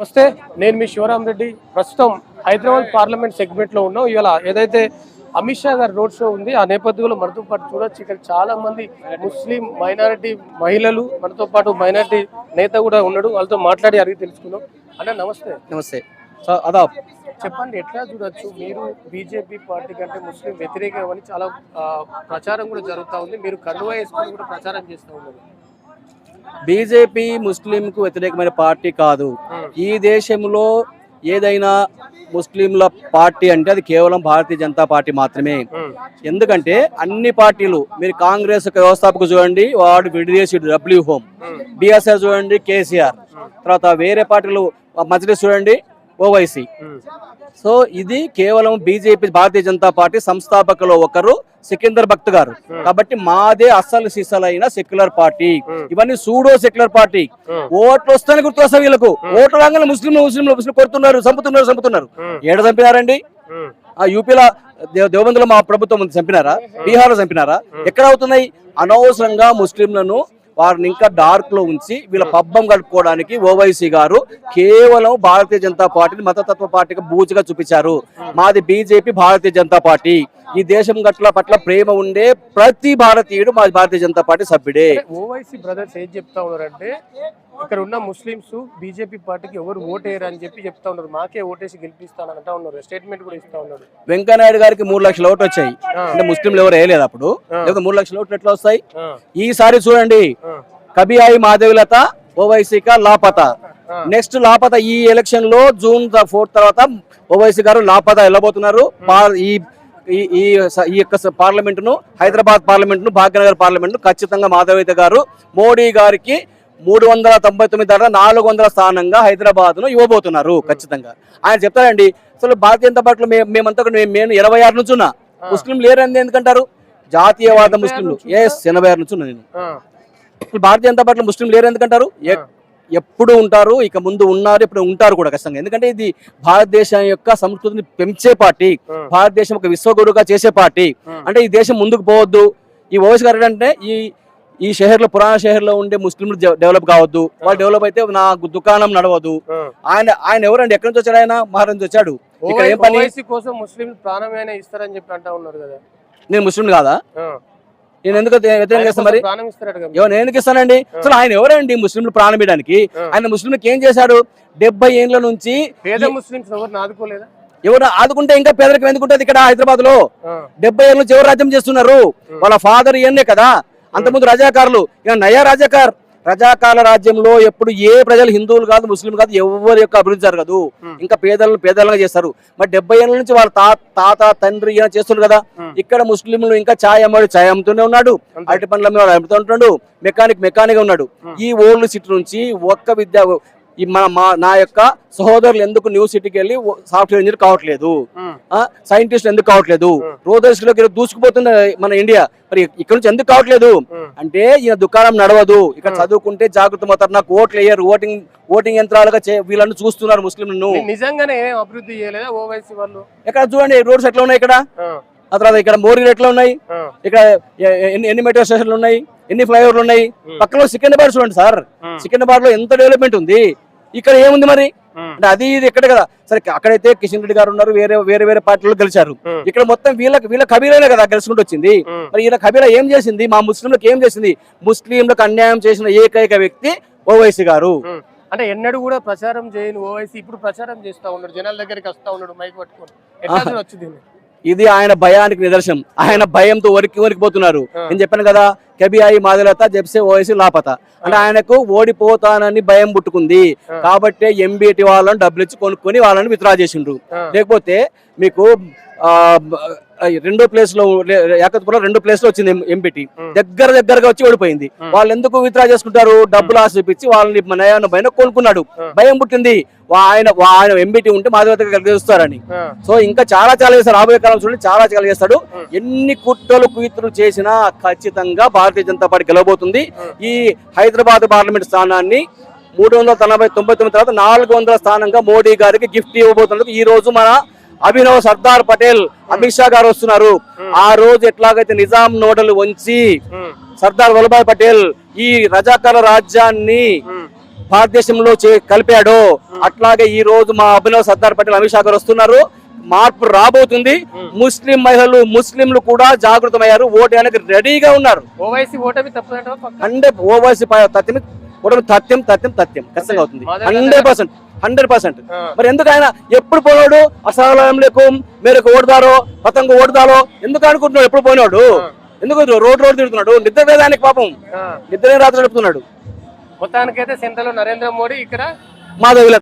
నమస్తే నేను మీ శివరాం రెడ్డి. ప్రస్తుతం హైదరాబాద్ పార్లమెంట్ సెగ్మెంట్లో ఉన్నాం. ఇవాళ ఏదైతే అమిత్ షా గారి రోడ్ షో ఉంది ఆ నేపథ్యంలో మనతో పాటు చూడొచ్చు. ఇక్కడ చాలా మంది ముస్లిం మైనారిటీ మహిళలు మనతో పాటు మైనారిటీ నేత కూడా ఉన్నాడు. వాళ్ళతో మాట్లాడి అడిగి తెలుసుకుందాం. అన్న నమస్తే. నమస్తే. సో అదాబ్ చెప్పండి ఎట్లా చూడొచ్చు? మీరు బీజేపీ పార్టీ కంటే ముస్లిం వ్యతిరేకం అని చాలా ప్రచారం కూడా జరుగుతూ ఉంది. మీరు కన్నువ వేసుకొని కూడా ప్రచారం చేస్తూ ఉన్నారు. బీజేపీ ముస్లింకు వ్యతిరేకమైన పార్టీ కాదు. ఈ దేశంలో ఏదైనా ముస్లింల పార్టీ అంటే అది కేవలం భారతీయ జనతా పార్టీ మాత్రమే. ఎందుకంటే అన్ని పార్టీలు మీరు కాంగ్రెస్ యొక్క వ్యవస్థాపక చూడండి వాడు విడిదేశీ డబ్ల్యూ హోమ్ బీఎస్ఆర్ చూడండి కేసీఆర్ తర్వాత వేరే పార్టీలు మజ్లిస్ చూడండి ఓవైసీ. సో ఇది కేవలం బీజేపీ భారతీయ జనతా పార్టీ సంస్థాపకులు ఒకరు సికిందర్ భక్త్ గారు. కాబట్టి మాదే అసలు సిసలైన సెక్యులర్ పార్టీ. ఇవన్నీ సూడో సెక్యులర్ పార్టీ. ఉమ్, ఓట్లు వస్తానే గుర్తొస్తాయి వీళ్ళకు. ఓట్లు రాగానే ముస్లిం ముస్లిం ముస్లిం కొడుతున్నారు చంపుతున్నారు చంపుతున్నారు. ఏడ చంపినారండి? ఆ యూపీలో దేవ- దేవబందులో మా ప్రభుత్వం చంపినారా? బీహార్లో చంపినారా? ఎక్కడ అవుతున్నాయి? అనవసరంగా ముస్లింలను వారిని ఇంకా డార్క్లో ఉంచి వీళ్ళ పబ్బం గడుపుకోవడానికి ఓవైసీ గారు కేవలం భారతీయ జనతా పార్టీని మతతత్వ పార్టీగా బూజుగా చూపించారు. మాది బీజేపీ భారతీయ జనతా పార్టీ. ఈ దేశం గట్ల పట్ల ప్రేమ ఉండే ప్రతి భారతీయుడు మా భారతీయ జనతా పార్టీ సభ్యుడే. ఓవైసీ బ్రదర్స్ ఏం చెప్తా ఉన్నారంటే ఇక్కడ ఉన్న ముస్లింస్ బీజేపీ పార్టీకి ఎవరు ఓటేయరు అని చెప్పి చెప్తా ఉన్నారు. మాకే ఓటేసి గెలిపిస్తానని అంటా ఉన్నారు. స్టేట్మెంట్ కూడా ఇస్తా ఉన్నారు వెంకయ్యనాయుడు గారికి మూడు లక్షల ఓట్లు వచ్చాయి. అంటే ముస్లింలు ఎవరు వేయలేదు అప్పుడు. లేకపోతే మూడు లక్షల ఓట్లు ఎట్లా వస్తాయి? ఈసారి చూడండి. కబియాయి మాధవిలత ఓవైసీ కా లాపత. నెక్స్ట్ లాపత ఈ ఎలక్షన్లో జూన్ ఫోర్త్ తర్వాత ఓవైసీ గారు లాపత వెళ్ళబోతున్నారు. ఈ ఈ- ఈ యొక్క పార్లమెంట్ను హైదరాబాద్ పార్లమెంట్ను భాగ్యనగర్ పార్లమెంట్ను ఖచ్చితంగా మాధవిత గారు మోడీ గారికి మూడు వందల తొంభై తొమ్మిది దాకా నాలుగు వందల స్థానంగా హైదరాబాద్ను ఇవ్వబోతున్నారు ఖచ్చితంగా. ఆయన చెప్తారండి అసలు భారతీయ జనతా పార్టీలో మేమంతా మేము- నేను ఇరవై ఆరు నుంచి ఉన్నా ముస్లిం లేరని ఎందుకంటారు? జాతీయవాద ముస్లింలు. ఎస్ ఎనభై ఆరు నుంచి ఉన్నా నేను భారతీయ జనతా పార్టీలో ముస్లిం లేరు ఎందుకంటారు? ఎప్పుడు ఉంటారు ఇక ముందు ఉన్నారు ఇప్పుడు ఉంటారు కూడా ఖచ్చితంగా. ఎందుకంటే ఇది భారతదేశం యొక్క సంస్కృతిని పెంచే పార్టీ. భారతదేశం ఒక విశ్వగురుగా చేసే పార్టీ. అంటే ఈ దేశం ముందుకు పోవద్దు. ఈ ఓవైసీ గారు అంటే ఈ ఈ షహర్లో పురాణ షహర్లో ఉండే ముస్లింలు డెవలప్ కావద్దు. వాళ్ళు డెవలప్ అయితే నా దుకాణం నడవదు. ఆ. ఆయన ఆయన ఎవరండి ఎక్కడి నుంచి వచ్చాడు ఆయన? మహారాజ్ నుంచి వచ్చాడు. ఇక్కడ ఏం పని? కోసం ముస్లిం ప్రాణమైనా ఇస్తారని చెప్పి అంటా ఉన్నారు కదా నేను ముస్లిం కాదా. నేను ఎందుకు వ్యతిరేకం చేస్తాను మరి? నేను ఎందుకు ఇస్తానండి? అసలు ఆయన ఎవరండి ముస్లింలు ప్రాణం ఇవ్వడానికి. ఆయన ముస్లింలకు ఏం చేశాడు? డెబ్బై ఏళ్ళ నుంచి పేద ముస్లింస్ ఎవరిని ఆదుకోలేదా? ఎవరు ఆదుకుంటే ఇంకా పేదరికం ఎందుకుంటది ఇక్కడ హైదరాబాద్లో డెబ్బై ఏళ్ళ నుంచి ఎవరు రాజ్యం చేస్తున్నారు? వాళ్ళ ఫాదర్ ఇవన్నే కదా. అంతకుముందు రజాకారులు. ఇక నయా రజాకార్. రజాకాల రాజ్యంలో ఎప్పుడు ఏ ప్రజలు హిందువులు కాదు ముస్లింలు కాదు ఎవరి యొక్క అభివృద్ధి జరగదు. ఇంకా పేదలను పేదలుగా చేస్తారు మరి డెబ్బై ఏళ్ళ నుంచి వాళ్ళ తా తాత తండ్రి చేస్తున్నారు కదా. ఇక్కడ ముస్లింలు ఇంకా ఛాయ్ అమ్మాడు ఛాయ్ అమ్ముతూనే ఉన్నాడు. అరటి పండ్ల మీద అమ్ముతూ ఉంటున్నాడు మెకానిక్ మెకానిక్ ఉన్నాడు. ఈ ఓల్డ్ సిటీ నుంచి ఒక్క విద్య మన మా నా యొక్క సహోదరులు ఎందుకు న్యూ సిటీకి వెళ్ళి సాఫ్ట్వేర్ ఇంజనీర్ కావట్లేదు? సైంటిస్ట్ ఎందుకు కావట్లేదు. రోజులోకి దూసుకుపోతుంది మన ఇండియా? మరి ఇక్కడ నుంచి ఎందుకు కావట్లేదు? అంటే ఈయన దుకాణం నడవదు. ఇక్కడ. చదువుకుంటే జాగ్రత్త అవుతారు నాకు ఓట్లు వేయరు. ఓటింగ్ ఓటింగ్ యంత్రాలుగా వీళ్ళని చూస్తున్నారు ముస్లింలను. నిజంగానే అభివృద్ధి చేయలేదా ఓవైసీ వాళ్ళు? ఇక్కడ చూడండి రోడ్స్ ఎట్లా ఉన్నాయి ఇక్కడ? ఆ, తర్వాత ఇక్కడ మోరీలు ఎట్లా ఉన్నాయి? ఇక్కడ ఎన్ని ఎన్ని మెట్రో స్టేషన్లు ఉన్నాయి? ఎన్ని ఫ్లైఓవర్లు ఉన్నాయి. పక్కలో సికింద్రాబాద్ చూడండి సార్. సికింద్రాబాద్లో ఎంత డెవలప్మెంట్ ఉంది? ఇక్కడ ఏముంది మరి? అంటే అది ఇది ఎక్కడ కదా. సరే అక్కడైతే కిషన్ రెడ్డి గారు ఉన్నారు వేరే వేరే వేరే పార్టీలు గెలిచారు. ఇక్కడ మొత్తం వీళ్ళకి వీళ్ళ కబీరానే కదా గెలుచుకుంటూ వచ్చింది. మరి ఈయన కబీరా ఏం చేసింది? మా ముస్లింలకు ఏం చేసింది? ముస్లింలకు అన్యాయం చేసిన ఏకైక వ్యక్తి ఓవైసీ గారు. అంటే ఎన్నడూ కూడా ప్రచారం చేయని ఓవైసీ ఇప్పుడు ప్రచారం చేస్తా ఉన్నాడు. జనాల దగ్గరికి వస్తా ఉన్నాడు మైక్ పట్టుకొని. ఇది ఆయన భయానికి నిదర్శనం. ఆయన భయంతో వరికి వరికిపోతున్నారు. నేను చెప్పాను కదా కబియాయి మాదిలత జెప్సే ఓవైసీ లాపత. అంటే ఆయనకు ఓడిపోతానని భయం పుట్టుకుంది. కాబట్టి ఎంబీటీ వాళ్ళని డబ్బులు ఇచ్చి కొనుక్కొని వాళ్ళని విత్డ్రా చేసిండ్రు. లేకపోతే మీకు రెండో ప్లేస్లో యాకత్పుర రెండో ప్లేస్లో వచ్చింది ఎంపీటీ. దగ్గర దగ్గరగా వచ్చి ఓడిపోయింది. వాళ్ళు ఎందుకు విత్డ్రా చేసుకుంటారు? డబ్బులు ఆశ చూపించి వాళ్ళని నయాన పైన కొనుక్కున్నాడు. భయం పుట్టింది. ఆయన ఆయన ఎంబీటీ ఉంటే మాధవత గెలుస్తారని ఆ, సో ఇంకా చాలా చాలా చేస్తారు. రాబోయే కాలం చూడండి చాలా చాలా చేస్తాడు. ఎన్ని కుట్రలు కుయిత్రులు చేసినా ఖచ్చితంగా భారతీయ జనతా పార్టీ గెలవబోతుంది. ఈ హైదరాబాద్ పార్లమెంట్ స్థానాన్ని మూడు వందల తొంభై తొంభై తొమ్మిది తర్వాత నాలుగు వందల స్థానంగా మోడీ గారికి గిఫ్ట్ ఇవ్వబోతున్నందుకు ఈ రోజు మన అభినవ్ సర్దార్ పటేల్ అమిత్ షా గారు వస్తున్నారు. ఆ రోజు ఎట్లాగైతే నిజాం నోడలు వంచి సర్దార్ వల్లభాయ్ పటేల్ ఈ రజాకాల రాజ్యాన్ని భారతదేశంలో చే- కలిపాడో అట్లాగే ఈ రోజు మా అభినవ్ సర్దార్ పటేల్ అమిత్ షా గారు వస్తున్నారు. మార్పు రాబోతుంది. ముస్లిం మహిళలు ముస్లింలు కూడా జాగృతమయ్యారు. ఓటు వేయడానికి రెడీగా ఉన్నారు. ఓవైసీ ఓటమి హండ్రెడ్ ఓవైసీ తథ్యం ఓటమి తథ్యం తథ్యం తథ్యం ఖచ్చితంగా అవుతుంది. Hundred percent hundred percent. మరి ఎందుకు ఆయన ఎప్పుడు పోయినాడు అసలాం లేకు మేరకు ఓడదారో పతంగు ఓడదారో ఎందుకు అనుకుంటున్నాడు? ఎప్పుడు పోయినాడు ఎందుకు రోడ్ రోడ్ తిడుతున్నాడు? నిద్ర వేదానికి పాపం. నిద్ర రాత్రి నడుపుతున్నాడు మొత్తానికైతే నరేంద్ర మోడీ ఇక్కడ మాధవి